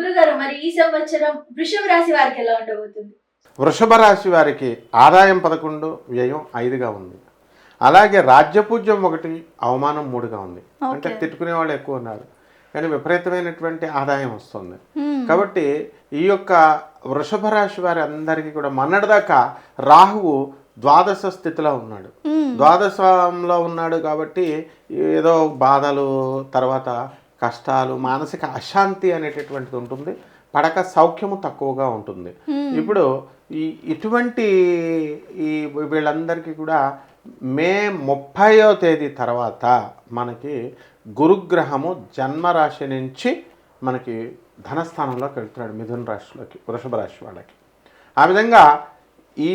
గురుగారు మరి ఈ సంవత్సరం వృషభ రాశి వారికి ఎలా ఉండబోతుంది వృషభ రాశి వారికి ఆదాయం పదకొండు వ్యయం ఐదుగా ఉంది అలాగే రాజ్యపూజ్యం ఒకటి అవమానం మూడుగా ఉంది అంటే. తిట్టుకునే వాళ్ళు ఎక్కువ ఉన్నారు కానీ విపరీతమైనటువంటి ఆదాయం వస్తుంది. కాబట్టి ఈ యొక్క వృషభ రాశి వారి అందరికీ కూడా మొన్నటిదాకా రాహువు ద్వాదశ స్థితిలో ఉన్నాడు. ద్వాదశంలో ఉన్నాడు కాబట్టి ఏదో బాధలు తర్వాత కష్టాలు మానసిక అశాంతి అనేటటువంటిది ఉంటుంది. పడక సౌఖ్యము తక్కువగా ఉంటుంది. ఇప్పుడు ఈ ఇటువంటి ఈ వీళ్ళందరికీ కూడా మే ముప్పయో తేదీ తర్వాత మనకి గురుగ్రహము జన్మరాశి నుంచి మనకి ధనస్థానంలోకి వెళ్తున్నాడు మిథున రాశిలోకి వృషభ రాశి వాళ్ళకి. ఆ విధంగా ఈ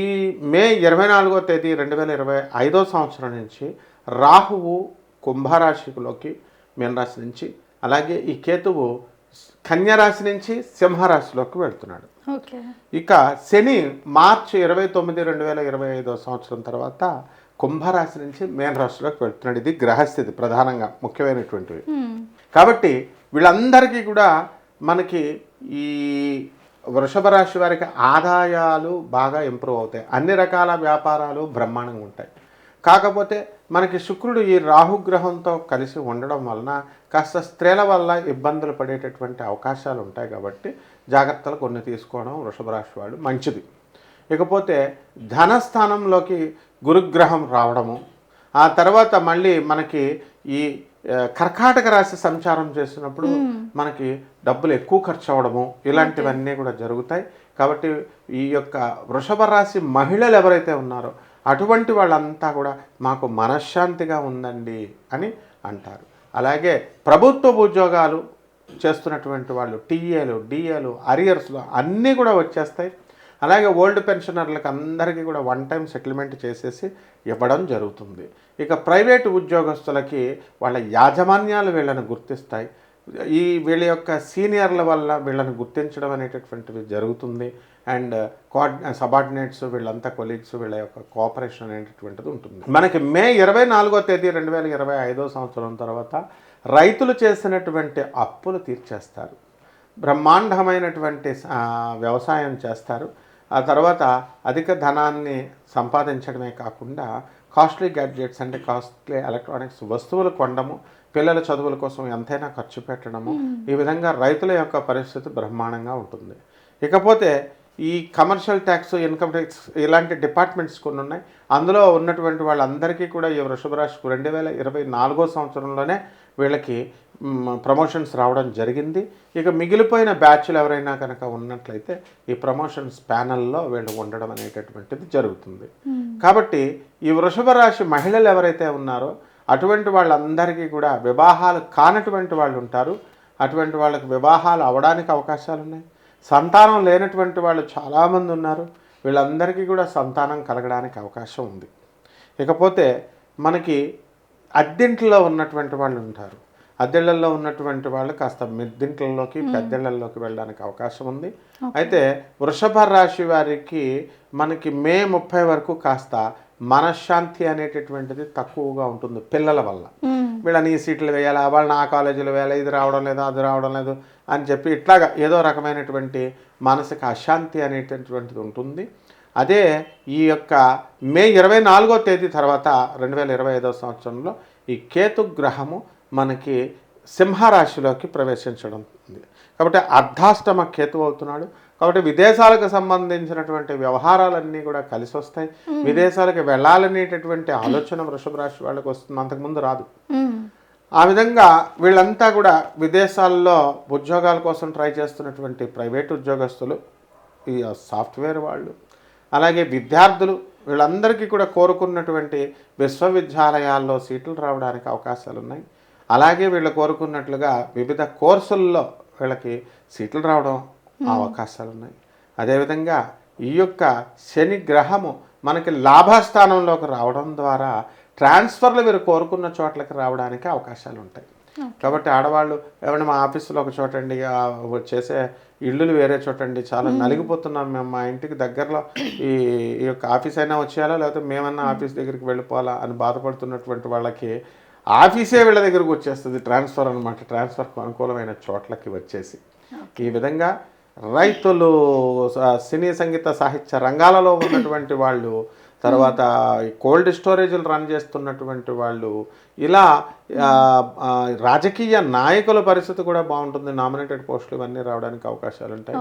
మే ఇరవై నాలుగో తేదీ రెండు వేల ఇరవై ఐదో సంవత్సరం నుంచి రాహువు కుంభరాశిలోకి మీనరాశి నుంచి అలాగే ఈ కేతువు కన్యరాశి నుంచి సింహరాశిలోకి వెళ్తున్నాడు. ఓకే. ఇక శని మార్చి ఇరవై తొమ్మిది రెండు వేల ఇరవై ఐదో సంవత్సరం తర్వాత కుంభరాశి నుంచి మీనరాశిలోకి వెళ్తున్నాడు. ఇది గ్రహస్థితి ప్రధానంగా ముఖ్యమైనటువంటివి. కాబట్టి వీళ్ళందరికీ కూడా మనకి ఈ వృషభ రాశి వారికి ఆదాయాలు బాగా ఇంప్రూవ్ అవుతాయి. అన్ని రకాల వ్యాపారాలు బ్రహ్మాండంగా ఉంటాయి. కాకపోతే మనకి శుక్రుడు ఈ రాహుగ్రహంతో కలిసి ఉండడం వలన కాస్త స్త్రీల వల్ల ఇబ్బందులు పడేటటువంటి అవకాశాలు ఉంటాయి కాబట్టి జాగ్రత్తలు కొన్ని తీసుకోవడం వృషభ రాశి వాళ్ళు మంచిది. ఇకపోతే ధనస్థానంలోకి గురుగ్రహం రావడము ఆ తర్వాత మళ్ళీ మనకి ఈ కర్కాటక రాశి సంచారం చేసినప్పుడు మనకి డబ్బులు ఎక్కువ ఖర్చు అవ్వడము ఇలాంటివన్నీ కూడా జరుగుతాయి. కాబట్టి ఈ యొక్క వృషభ రాశి మహిళలు ఎవరైతే ఉన్నారో అటువంటి వాళ్ళంతా కూడా మాకు మనశ్శాంతిగా ఉందండి అని అంటారు. అలాగే ప్రభుత్వ ఉద్యోగాలు చేస్తున్నటువంటి వాళ్ళు టీఏలు డిఏలు అరియర్స్లు అన్నీ కూడా వచ్చేస్తాయి. అలాగే ఓల్డ్ పెన్షనర్లకు అందరికీ కూడా వన్ టైం సెటిల్మెంట్ చేసేసి ఇవ్వడం జరుగుతుంది. ఇక ప్రైవేటు ఉద్యోగస్తులకి వాళ్ళ యాజమాన్యాలు వీళ్ళని గుర్తిస్తాయి. ఈ వీళ్ళ యొక్క సీనియర్ల వల్ల వీళ్ళని గుర్తించడం అనేటటువంటిది జరుగుతుంది. అండ్ కోఆర్డి సబార్డినేట్స్ వీళ్ళంతా కొలీగ్స్ వీళ్ళ యొక్క కోఆపరేషన్ అనేటటువంటిది ఉంటుంది. మనకి మే ఇరవై నాలుగో తేదీ రెండు వేల ఇరవై ఐదో సంవత్సరం తర్వాత రైతులు చేసినటువంటి అప్పులు తీర్చేస్తారు. బ్రహ్మాండమైనటువంటి వ్యవసాయం చేస్తారు. ఆ తర్వాత అధిక ధనాన్ని సంపాదించడమే కాకుండా కాస్ట్లీ గ్యాడ్జెట్స్ అంటే కాస్ట్లీ ఎలక్ట్రానిక్స్ వస్తువులు కొనడము పిల్లల చదువుల కోసం ఎంతైనా ఖర్చు పెట్టడము. ఈ విధంగా రైతుల యొక్క పరిస్థితి బ్రహ్మాండంగా ఉంటుంది. ఇకపోతే ఈ కమర్షియల్ ట్యాక్స్ ఇన్కమ్ ట్యాక్స్ ఇలాంటి డిపార్ట్మెంట్స్ కొన్ని ఉన్నాయి. అందులో ఉన్నటువంటి వాళ్ళందరికీ కూడా ఈ వృషభ రాశికి రెండు వేల ఇరవై నాలుగో సంవత్సరంలోనే వీళ్ళకి ప్రమోషన్స్ రావడం జరిగింది. ఇక మిగిలిపోయిన బ్యాచ్లు ఎవరైనా కనుక ఉన్నట్లయితే ఈ ప్రమోషన్స్ ప్యానల్లో వీళ్ళు ఉండడం అనేటటువంటిది జరుగుతుంది. కాబట్టి ఈ వృషభ రాశి మహిళలు ఎవరైతే ఉన్నారో అటువంటి వాళ్ళందరికీ కూడా వివాహాలు కానటువంటి వాళ్ళు ఉంటారు. అటువంటి వాళ్ళకి వివాహాలు అవడానికి అవకాశాలు ఉన్నాయి. సంతానం లేనటువంటి వాళ్ళు చాలామంది ఉన్నారు. వీళ్ళందరికీ కూడా సంతానం కలగడానికి అవకాశం ఉంది. ఇకపోతే మనకి అద్దెంట్లో ఉన్నటువంటి వాళ్ళు ఉంటారు. అద్దెళ్ళలో ఉన్నటువంటి వాళ్ళు కాస్త మిద్దింట్లలోకి పెద్దిళ్ళలోకి వెళ్ళడానికి అవకాశం ఉంది. అయితే వృషభ రాశి వారికి మనకి మే ముప్పై వరకు కాస్త మనశ్శాంతి అనేటటువంటిది తక్కువగా ఉంటుంది పిల్లల వల్ల. వీళ్ళని ఈ సీట్లు వేయాలా వాళ్ళని ఆ కాలేజీలో వేయాలి ఇది రావడం లేదు అది రావడం లేదు అని చెప్పి ఇట్లాగా ఏదో రకమైనటువంటి మానసిక అశాంతి అనేటటువంటిది ఉంటుంది. అదే ఈ యొక్క మే ఇరవై నాలుగో తేదీ తర్వాత రెండు వేల ఇరవై ఐదో సంవత్సరంలో ఈ కేతు గ్రహము మనకి సింహరాశిలోకి ప్రవేశించడం ఉంది. కాబట్టి అర్ధాష్టమ కేతు అవుతున్నాడు. కాబట్టి విదేశాలకు సంబంధించినటువంటి వ్యవహారాలన్నీ కూడా కలిసి వస్తాయి. విదేశాలకు వెళ్ళాలనేటటువంటి ఆలోచన వృషభ రాశి వాళ్ళకి వస్తుంది. అంతకుముందు రాదు. ఆ విధంగా వీళ్ళంతా కూడా విదేశాల్లో ఉద్యోగాల కోసం ట్రై చేస్తున్నటువంటి ప్రైవేట్ ఉద్యోగస్తులు ఈ సాఫ్ట్వేర్ వాళ్ళు అలాగే విద్యార్థులు వీళ్ళందరికీ కూడా కోరుకున్నటువంటి విశ్వవిద్యాలయాల్లో సీట్లు రావడానికి అవకాశాలు ఉన్నాయి అలాగే వీళ్ళు కోరుకున్నట్లుగా వివిధ కోర్సుల్లో వీళ్ళకి సీట్లు రావడం అవకాశాలు ఉన్నాయి అదేవిధంగా ఈ యొక్క శని గ్రహము మనకి లాభస్థానంలోకి రావడం ద్వారా ట్రాన్స్ఫర్లు వీరు కోరుకున్న చోట్లకి రావడానికి అవకాశాలు ఉంటాయి. కాబట్టి ఆడవాళ్ళు ఏమంటే మా ఆఫీసులో ఒక చోటండి చేసే ఇల్లులు వేరే చోటండి చాలా నలిగిపోతున్నాం మేము మా ఇంటికి దగ్గరలో ఈ ఈ యొక్క ఆఫీస్ అయినా వచ్చేయాలా లేకపోతే మేమన్నా ఆఫీస్ దగ్గరికి వెళ్ళిపోవాలా అని బాధపడుతున్నటువంటి వాళ్ళకి ఆఫీసే వీళ్ళ దగ్గరకు వచ్చేస్తుంది ట్రాన్స్ఫర్ అనమాట ట్రాన్స్ఫర్కి అనుకూలమైన చోట్లకి వచ్చేసి. ఈ విధంగా రైతులు సినీ సంగీత సాహిత్య రంగాలలో ఉన్నటువంటి వాళ్ళు తర్వాత ఈ కోల్డ్ స్టోరేజ్లు రన్ చేస్తున్నటువంటి వాళ్ళు ఇలా రాజకీయ నాయకుల పరిస్థితి కూడా బాగుంటుంది. నామినేటెడ్ పోస్టులు ఇవన్నీ రావడానికి అవకాశాలు ఉంటాయి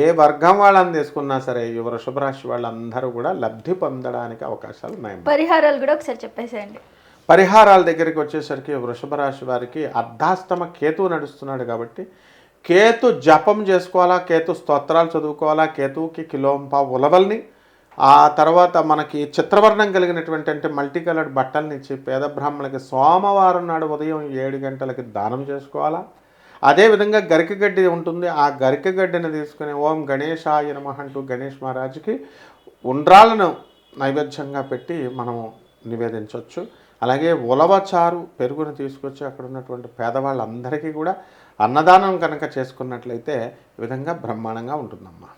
ఏ వర్గం వాళ్ళని తీసుకున్నా సరే ఈ వృషభ రాశి వాళ్ళందరూ కూడా లబ్ధి పొందడానికి అవకాశాలు ఉన్నాయి పరిహారాలు కూడా ఒకసారి చెప్పేసేయండి. పరిహారాల దగ్గరికి వచ్చేసరికి వృషభ రాశి వారికి అర్ధాస్తమ కేతువు నడుస్తున్నాడు కాబట్టి కేతు జపం చేసుకోవాలా కేతు స్తోత్రాలు చదువుకోవాలా కేతువుకి కిలోంప ఉలవల్ని ఆ తర్వాత మనకి చిత్రవర్ణం కలిగినటువంటి అంటే మల్టీ కలర్డ్ బట్టల్ని ఇచ్చి పేద బ్రాహ్మణులకి సోమవారం నాడు ఉదయం ఏడు గంటలకి దానం చేసుకోవాలా. అదేవిధంగా గరికగడ్డి ఉంటుంది ఆ గరికగడ్డిని తీసుకుని ఓం గణేశాయ నమః అంటూ గణేష్ మహారాజుకి ఉండ్రాలను నైవేద్యంగా పెట్టి మనము నివేదించవచ్చు. అలాగే ఉలవచారు పెరుగును తీసుకొచ్చి అక్కడ ఉన్నటువంటి పేదవాళ్ళందరికీ కూడా అన్నదానం కనుక చేసుకున్నట్లయితే ఈ విధంగా బ్రహ్మాండంగా ఉంటుందమ్మా.